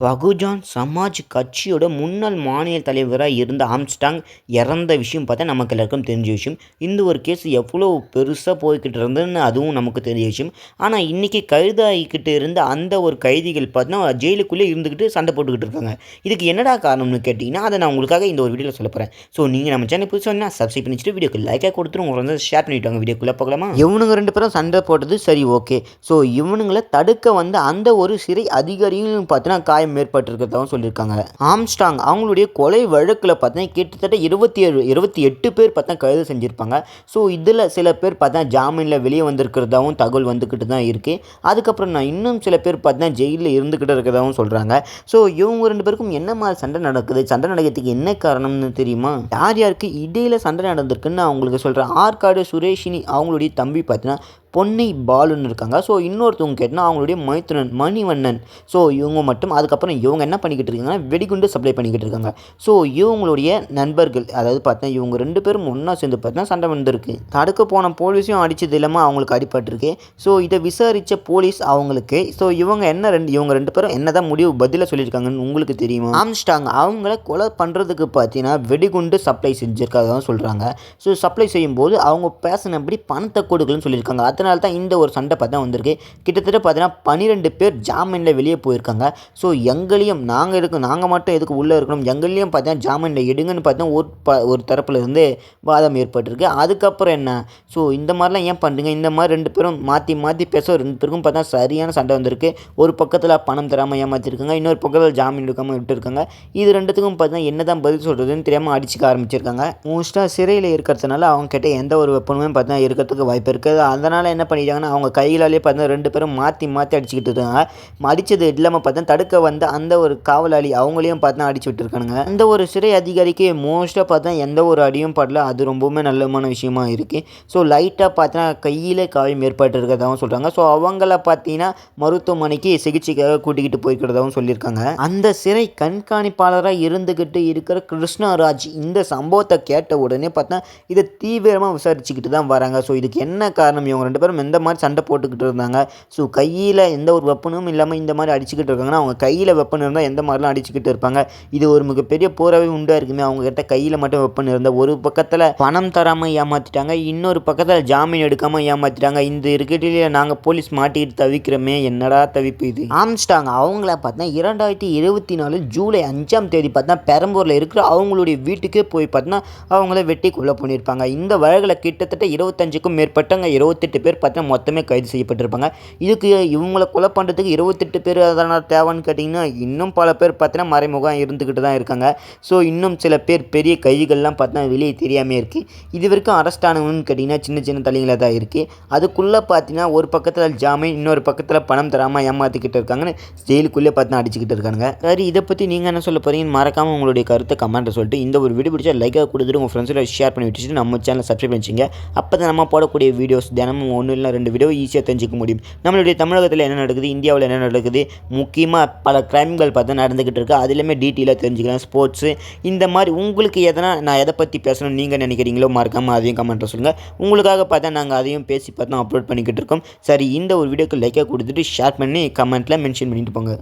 பகுஜன் சமாஜ் கட்சியோட முன்னாள் மாநில தலைவராக இருந்த ஆம்ஸ்டாங் இறந்த விஷயம் பார்த்தா நமக்கு எல்லாருக்கும் தெரிஞ்ச விஷயம். இந்த ஒரு கேஸ் எவ்வளோ பெருசாக போய்கிட்டு இருந்ததுன்னு அதுவும் நமக்கு தெரிஞ்ச விஷயம். ஆனால் இன்றைக்கி கைதாகிக்கிட்டு இருந்த அந்த ஒரு கைதிகள் பார்த்தீங்கன்னா ஜெயிலுக்குள்ளே இருந்துக்கிட்டு சண்டை போட்டுக்கிட்டு இருக்காங்க. இதுக்கு என்னடா காரணம்னு கேட்டிங்கன்னா அதை நான் உங்களுக்காக இந்த ஒரு வீடியோவில் சொல்ல போகிறேன் ஸோ நீங்கள் நம்ம சேனல் புதுசாக சொன்னால் சப்ஸ்கிரைப் பண்ணிச்சுட்டு வீடியோக்கு லைக்காக கொடுத்துரும் உங்களை வந்து ஷேர் பண்ணிவிட்டாங்க வீடியோக்குள்ளே பார்க்கலாமா இவனுங்க ரெண்டு பேரும் சண்டை போட்டது சரி ஓகே ஸோ இவனுங்களை தடுக்க வந்த அந்த ஒரு சிறை அதிகாரியும் பார்த்தீங்கன்னா காயம் காயம் ஏற்பட்டிருக்கிறதாகவும் சொல்லியிருக்காங்க. ஆம்ஸ்டாங் அவங்களுடைய கொலை வழக்கில் பார்த்தீங்கன்னா கிட்டத்தட்ட இருபத்தி ஏழு இருபத்தி எட்டு பேர் பார்த்தா கைது செஞ்சுருப்பாங்க. ஸோ இதில் சில பேர் பார்த்தா ஜாமீனில் வெளியே வந்திருக்கிறதாகவும் தகவல் வந்துக்கிட்டு தான் இருக்குது அதுக்கப்புறம் நான் இன்னும் சில பேர் பார்த்தா ஜெயிலில் இருந்துக்கிட்டு இருக்கிறதாகவும் சொல்கிறாங்க ஸோ இவங்க ரெண்டு பேருக்கும் என்ன மாதிரி சண்டை நடக்குது? சண்டை நடக்கிறதுக்கு என்ன காரணம்னு தெரியுமா? யார் யாருக்கு இடையில் சண்டை நடந்திருக்குன்னு அவங்களுக்கு சொல்கிறேன் ஆற்காடு சுரேஷினி அவங்களுடைய தம்பி பார்த்தீங்கன்னா பொன்னை பாலுன்னு இருக்காங்க. ஸோ இன்னொருத்தவங்க கேட்டால் அவங்களுடைய மைத்துனன் மணிவண்ணன். ஸோ இவங்க மட்டும் அதுக்கப்புறம் இவங்க என்ன பண்ணிக்கிட்டு இருக்காங்கன்னா வெடிகுண்டு சப்ளை பண்ணிக்கிட்டு இருக்காங்க. ஸோ இவங்களுடைய நண்பர்கள் அதாவது பார்த்தா இவங்க ரெண்டு பேரும் ஒன்றா சேர்ந்து பார்த்தா சண்டை வந்திருக்கு. தடுக்க போன போலீஸையும் அடித்தது இல்லாமல் அவங்களுக்கு அடிபட்டிருக்கு. ஸோ இதை விசாரித்த போலீஸ் அவங்களுக்கு ஸோ இவங்க என்ன ரெண்டு இவங்க ரெண்டு பேரும் என்ன தான் முடிவு பதிலாக சொல்லியிருக்காங்கன்னு உங்களுக்கு தெரியுமா? ஆம்ஸ்டாங் அவங்கள கொலை பண்ணுறதுக்கு பார்த்தீங்கன்னா வெடிகுண்டு சப்ளை செஞ்சுருக்காதான் சொல்கிறாங்க ஸோ சப்ளை செய்யும்போது அவங்க பேசினபடி பணத்தை கொடுக்கலன்னு சொல்லியிருக்காங்க. அதனால தான் இந்த ஒரு சண்டை பார்த்தா வந்திருக்கு. கிட்டத்தட்ட பார்த்தீங்கன்னா பன்னிரெண்டு பேர் ஜாமீனில் வெளியே போயிருக்காங்க. ஸோ எங்களையும் நாங்கள் இருக்கோம் நாங்கள் மட்டும் எதுக்கு உள்ளே இருக்கணும்? எங்களையும் பார்த்தீங்கன்னா ஜாமீனில் எடுங்கன்னு பார்த்தா ஒரு ப ஒரு தரப்பில் இருந்து வாதம் ஏற்பட்டிருக்கு. அதுக்கப்புறம் என்ன? ஸோ இந்த மாதிரிலாம் ஏன் பண்ணுறீங்க இந்த மாதிரி ரெண்டு பேரும் மாற்றி மாற்றி பேச ரெண்டு பேருக்கும் பார்த்தா சரியான சண்டை வந்திருக்கு. ஒரு பக்கத்தில் பணம் தராமல் ஏமாற்றிருக்காங்க இன்னொரு பக்கத்தில் ஜாமீன் எடுக்காமல் விட்டுருக்காங்க. இது ரெண்டுத்துக்கும் பார்த்தீங்கன்னா என்ன தான் பதில் சொல்கிறதுன்னு தெரியாமல் அடிச்சுக்க ஆரம்பிச்சிருக்காங்க. மோஸ்ட்டாக சிறையில் இருக்கிறதுனால அவங்க கிட்ட எந்த ஒரு வெப்பனுமே பார்த்தா இருக்கிறதுக்கு வாய்ப்பு இருக்குது. அதனால் என்ன பண்ணிட்டாங்கன்னா அவங்க கைகளாலே பார்த்தா ரெண்டு பேரும் மாற்றி மாற்றி அடிச்சுக்கிட்டு இருக்காங்க. அடித்தது இல்லாமல் பார்த்தா தடுக்க வந்த அந்த ஒரு காவலாளி அவங்களையும் பார்த்தா அடிச்சு விட்டுருக்கானுங்க. அந்த ஒரு சிறை அதிகாரிக்கு மோஸ்ட்டாக பார்த்தா எந்த ஒரு அடியும் படல. அது ரொம்பவுமே நல்லமான விஷயமா இருக்குது ஸோ லைட்டாக பார்த்தா கையில் காயம் ஏற்பட்டிருக்கிறதாகவும் சொல்கிறாங்க ஸோ அவங்கள பார்த்தீங்கன்னா மருத்துவமனைக்கு சிகிச்சைக்காக கூட்டிக்கிட்டு போய்க்கிறதாகவும் சொல்லியிருக்காங்க. அந்த சிறை கண்காணிப்பாளராக இருந்துக்கிட்டு இருக்கிற கிருஷ்ணராஜ் இந்த சம்பவத்தை கேட்ட உடனே பார்த்தா இதை தீவிரமாக விசாரிச்சுக்கிட்டு தான் வராங்க. ஸோ இதுக்கு என்ன காரணம்? இவங்க ரெண்டு பேரும் எந்த மாதிரி சண்டை போட்டுக்கிட்டு இருந்தாங்க. ஸோ கையில் எந்த ஒரு வெப்பனும் இல்லாமல் இந்த மாதிரி அடிச்சுக்கிட்டு இருக்காங்கன்னா அவங்க கையில் வெப்பன் இருந்தால் எந்த மாதிரிலாம் அடிச்சுக்கிட்டு இருப்பாங்க? இது ஒரு மிகப்பெரிய போராகவே உண்டாக இருக்குமே. அவங்க கிட்ட கையில் மட்டும் வெப்பன் இருந்தால் ஒரு பக்கத்தில் பணம் தராமல் ஏமாற்றிட்டாங்க இன்னொரு பக்கத்தில் ஜாமீன் எடுக்காமல் ஏமாற்றிட்டாங்க இந்த இருக்கட்டிலே நாங்கள் போலீஸ் மாட்டிக்கிட்டு தவிக்கிறோமே. என்னடா தவிப்பு இது? ஆம்ஸ்டாங்க அவங்கள பார்த்தா இரண்டாயிரத்தி இருபத்தி நாலு ஜூலை அஞ்சாம் தேதி பார்த்தா பெரம்பூரில் இருக்கிற அவங்களுடைய வீட்டுக்கே போய் பார்த்தா அவங்கள வெட்டி கொலை பண்ணியிருப்பாங்க. இந்த வழக்கில் கிட்டத்தட்ட இருபத்தஞ்சுக்கும் மேற்பட்டவங்க இருபத்தெட்டு பேர் பார்த்தா மொத்தமே கைது செய்யப்பட்டிருப்பாங்க. இதுக்கு இவங்களை கொலை பண்ணுறதுக்கு இருபத்தெட்டு பேர் அதனால் தேவைன்னு கேட்டிங்கன்னா இன்னும் பல பேர் பார்த்தீங்கன்னா மறைமுகம் இருந்துக்கிட்டு தான் இருக்காங்க. ஸோ இன்னும் சில பேர் பெரிய கைதிகள்லாம் பார்த்தா வெளியே தெரியாமல் இருக்குது இது வரைக்கும் அரெஸ்ட் ஆனவங்கன்னு கேட்டிங்கன்னா சின்ன சின்ன தலைங்களாக தான் இருக்குது அதுக்குள்ளே பார்த்தீங்கன்னா ஒரு பக்கத்தில் ஜாமீன் இன்னொரு பக்கத்தில் பணம் தராமல் ஏமாற்றிக்கிட்டு இருக்காங்கன்னு ஜெயிலுக்குள்ளே பார்த்தீங்கன்னா அடிச்சுக்கிட்டு இருக்காங்க சரி இதை பற்றி நீங்கள் என்ன சொல்ல போகிறீங்கன்னு மறக்காமல் உங்களுடைய கருத்தை கமெண்ட்டை சொல்லிட்டு இந்த ஒரு வீடியோ பிடிச்சா லைக்காக கொடுத்துட்டு உங்கள் ஃப்ரெண்ட்ஸோட ஷேர் பண்ணி விட்டுட்டு நம்ம சேனலை சப்ஸ்கிரைப் பண்ணிச்சிங்க அப்போ தான் நம்ம போடக்கூடிய வீடியோஸ் தினமும் ஒன்று இல்லைனா ரெண்டு வீடியோ ஈஸியாக தெரிஞ்சுக்க முடியும். நம்மளுடைய தமிழகத்தில் என்ன நடக்குது? இந்தியாவில் என்ன நடக்குது? முக்கியமாக பல கிரைம்கள் பார்த்தா நடந்துக்கிட்டு இருக்குது அதுலேயுமே டீட்டெயிலாக தெரிஞ்சுக்கலாம். ஸ்போர்ட்ஸு இந்த மாதிரி உங்களுக்கு எதனா நான் எதை பற்றி பேசணும் நீங்கள் நினைக்கிறீங்களோ மறக்காமல் அதையும் கமெண்ட்டில் சொல்லுங்கள் உங்களுக்காக பார்த்தா நாங்கள் அதையும் பேசி பார்த்தா அப்லோட் பண்ணிக்கிட்டு இருக்கோம். சரி இந்த ஒரு வீடியோக்கு லைக்காக கொடுத்துட்டு ஷேர் பண்ணி கமெண்ட்டில் மென்ஷன் பண்ணிட்டு போங்க.